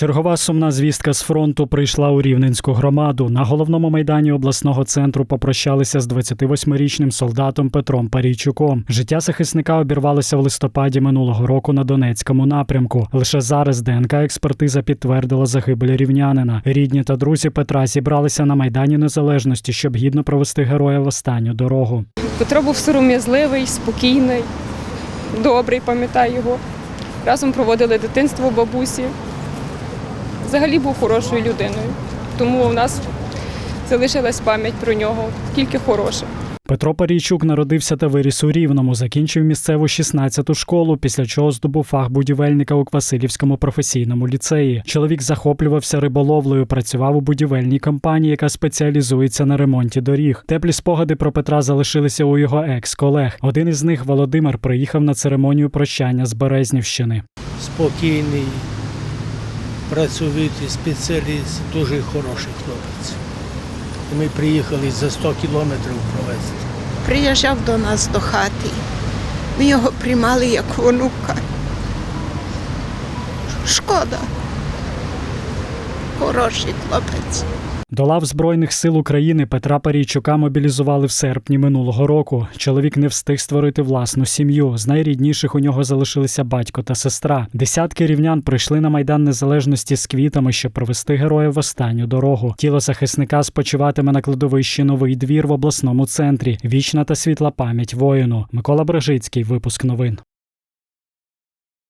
Чергова сумна звістка з фронту прийшла у Рівненську громаду. На головному майдані обласного центру попрощалися з 28-річним солдатом Петром Парійчуком. Життя захисника обірвалося в листопаді минулого року на Донецькому напрямку. Лише зараз ДНК експертиза підтвердила загибель рівнянина. Рідні та друзі Петра зібралися на майдані Незалежності, щоб гідно провести героя в останню дорогу. Петро був сором'язливий, спокійний, добрий, пам'ятаю його. Разом проводили дитинство бабусі. Взагалі був хорошою людиною. Тому у нас залишилась пам'ять про нього, тільки хороша. Петро Парійчук народився та виріс у Рівному, закінчив місцеву 16-ту школу, після чого здобув фах будівельника у Квасилівському професійному ліцеї. Чоловік захоплювався риболовлею, працював у будівельній компанії, яка спеціалізується на ремонті доріг. Теплі спогади про Петра залишилися у його екс-колег. Один із них, Володимир, приїхав на церемонію прощання з Березнівщини. спокійний, працьовитий спеціаліст, дуже хороший хлопець. Ми приїхали за 100 кілометрів провести. приїжджав до нас до хати. Ми його приймали як онука. Шкода. Хороший хлопець. До лав Збройних сил України Петра Парійчука мобілізували в серпні минулого року. Чоловік не встиг створити власну сім'ю. З найрідніших у нього залишилися батько та сестра. Десятки рівнян прийшли на майдан незалежності з квітами, щоб провести героя в останню дорогу. Тіло захисника спочиватиме на кладовищі Новий двір в обласному центрі. Вічна та світла пам'ять воїну. Микола Брежицький. Випуск новин.